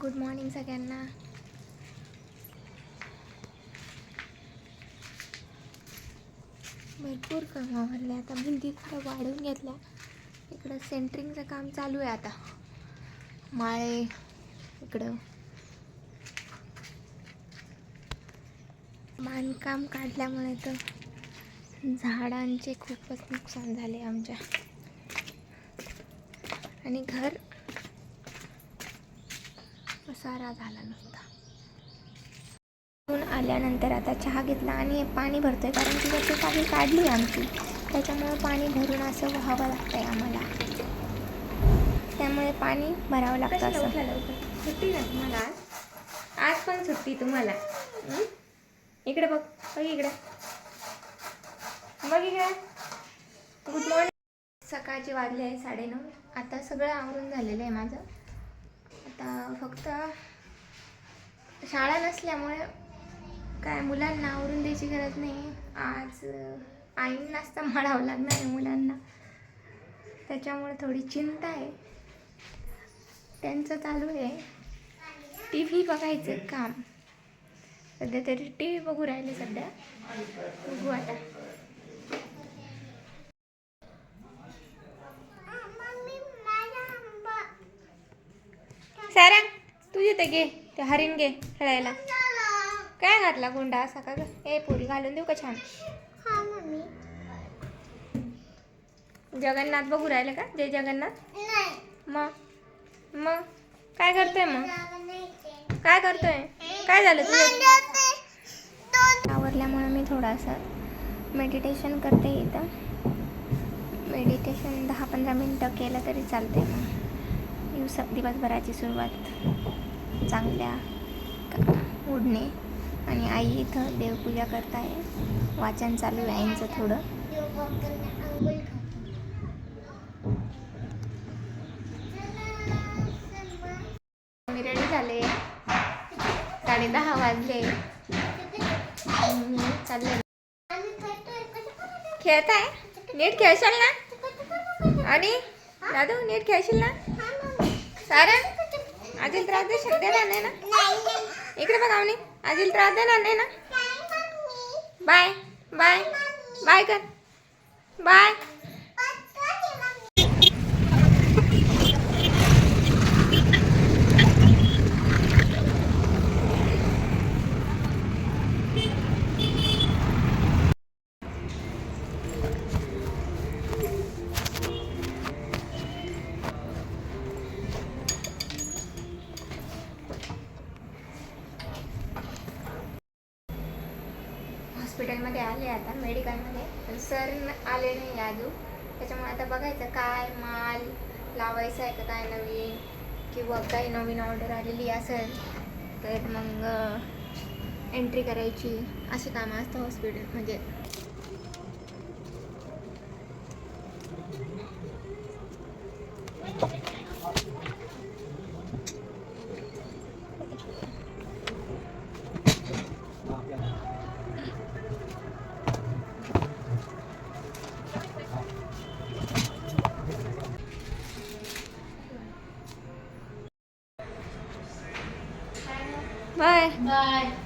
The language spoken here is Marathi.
गुड मॉर्निंग सगळ्यांना. भरपूर काम आवरले आता. भिंती थोड्या वाढवून घेतल्या. इकडं सेंटरिंगचं काम चालू आहे आता. माळे इकडं. बांधकाम काढल्यामुळे तर झाडांचे खूपच नुकसान झाले आमच्या. आणि घर पसारा झाला नुसता. आल्यानंतर आता चहा घेतला आणि पाणी भरतोय कारण की त्याची काही काढली आमची. त्याच्यामुळे पाणी भरून असं व्हावं लागतंय आम्हाला. त्यामुळे पाणी भरावं लागतं असं. सुट्टी ना तुम्हाला आज? आज पण सुट्टी तुम्हाला? इकडे बघ बघ इकडे. बघ इकडे. गुड मॉर्निंग सकाळचे वाजले आहे साडेनऊ. आता सगळं आवरून झालेलं आहे माझं. आता फक्त शाळा नसल्यामुळे काय मुलांना आवरून द्यायची गरज नाही. आज अं, आईंनाच म्हणावं लागणार आहे मुलांना. त्याच्यामुळे थोडी चिंता आहे. त्यांचं चालू आहे. टी व्ही बघायचं काम. सध्या तरी टी व्ही बघू राहिले सध्या. बघू आता. सारा तू ते घे ते हरिण घे खेळायला. काय घातला गुंडा असा का ए पोरी घालून देऊ का छान? जगन्नाथ बघू राहिले का? जय जगन्नाथ? मग? मग? काय करतोय मग? काय करतोय? काय झालं तुझं? आवरल्यामुळे मी थोडंसं मेडिटेशन करते इथं. मेडिटेशन दहा पंधरा मिनटं केलं तरी चालते मग. दिवस दिवसभराची सुरुवात चांगल्या उडणे आणि आई इथं देवपूजा करत आहे वाचन चालू आहे आईंचं थोडं. मी रेडी झाले. साडे दहा वाजले. चालले खेळत आहे नीट खेळशाल ना? आणि? दादू नीट खेळशील ना? सारण आजील त्रास देशील देणार नाही ना? इकडे बघा म्हणे आजील त्रास देणार नाही ना बाय बाय बाय कर. बाय. हॉस्पिटलमध्ये आले आता मेडिकलमध्ये. पण सर आले नाही अजून. त्याच्यामुळे आता बघायचं काय माल लावायचा आहे का काय नवीन? किंवा काही नवीन ऑर्डर आलेली असेल तर मग एंट्री करायची. अशी कामं असतं हॉस्पिटल म्हणजे. Bye bye